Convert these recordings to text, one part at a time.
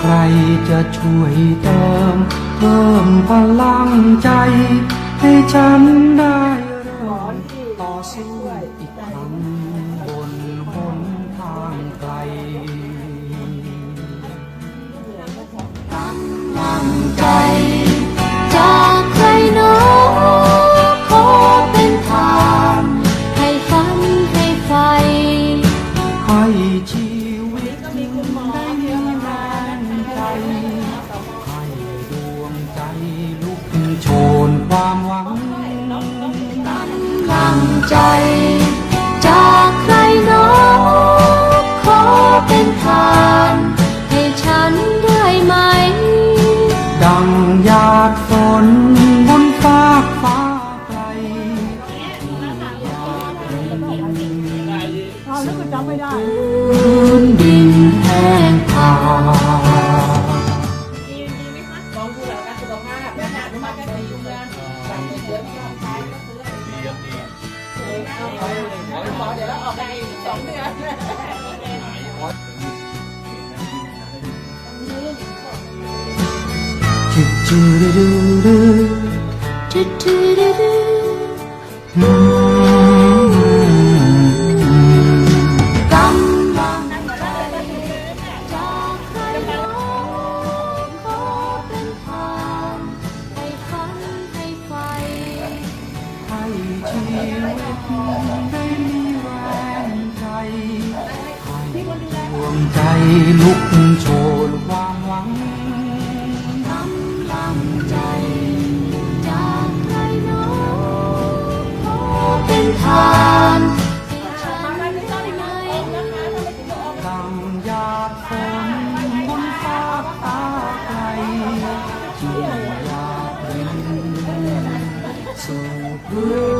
ใครจะช่วยเติม เพิ่มพลังใจให้ฉันได้ ความหวังตั้งใจจากใครหนอขอเป็นทานให้ฉันได้ไหม ดังหยาดฝนบนฟากฟ้าไกลพื้นดินแห้งผากกองทุนหลักการสุขภาพนะคะมาแค่สี่เดือนสามเดือนที่เราใช้ก็ซื้อเอาไปหมอเดี๋ยวเราออกไปอีกสองเดือนจึกจือดือดือจุดจุดจุด งใจลุกโชนความหวังกำลังใจจากใครหนอขอเป็นทานให้ฉันได้ไหมดังหยาฝนบนฟ้าฟ้าไกลที่อยากรินสู่พื้น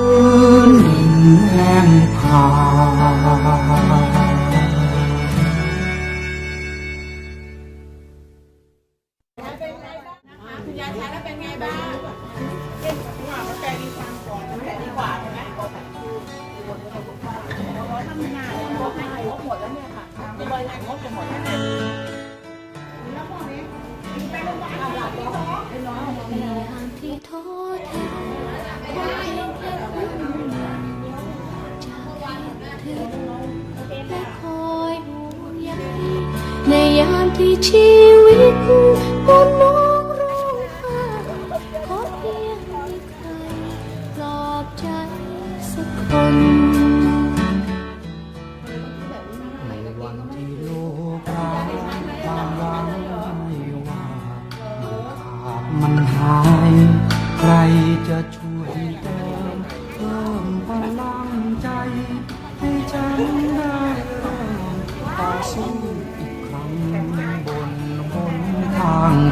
ที่ชีวิตหมุนน้องร้องไห้ขอเพียงมีใครปลอบใจสักคน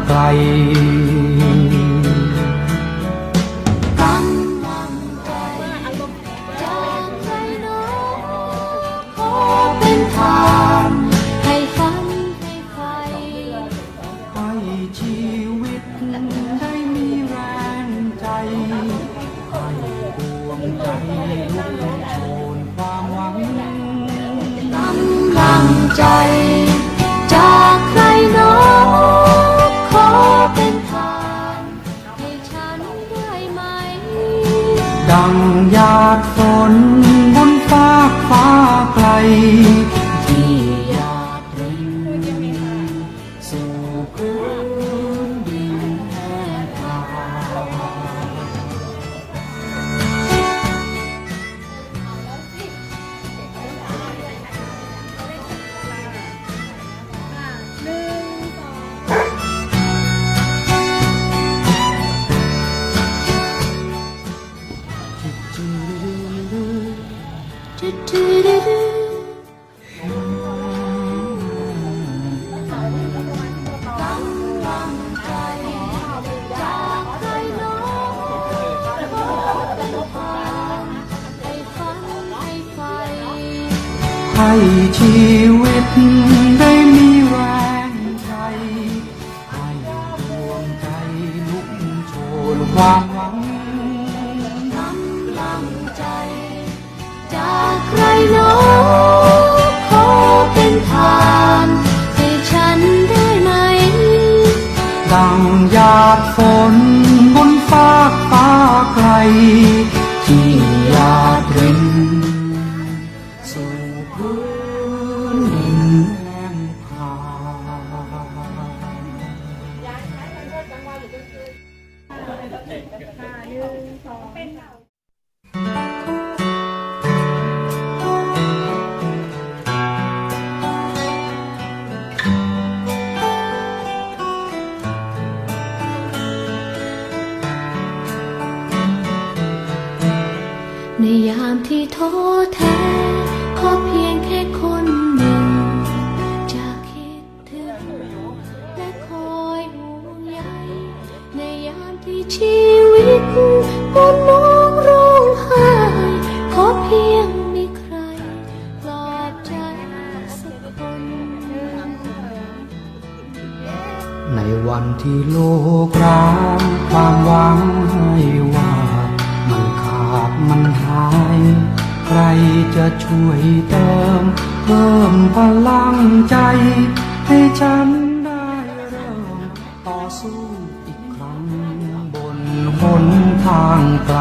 ไกลกำลังใจ ที่หยาดรินสู่พื้นดินแห้งผา ให้ชีวิตได้มีแรงใจให้ดวงใจลุกโชนความ นแห้งผาในยามที่ท้อแท้ ในวันที่โลกร้างความหวังให้ว่า มันขาดมันหาย ใครจะช่วยเติม เพิ่มพลังใจ ให้ฉันได้เริ่ม ต่อสู้อีกครั้งบนหนทางไกล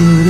จื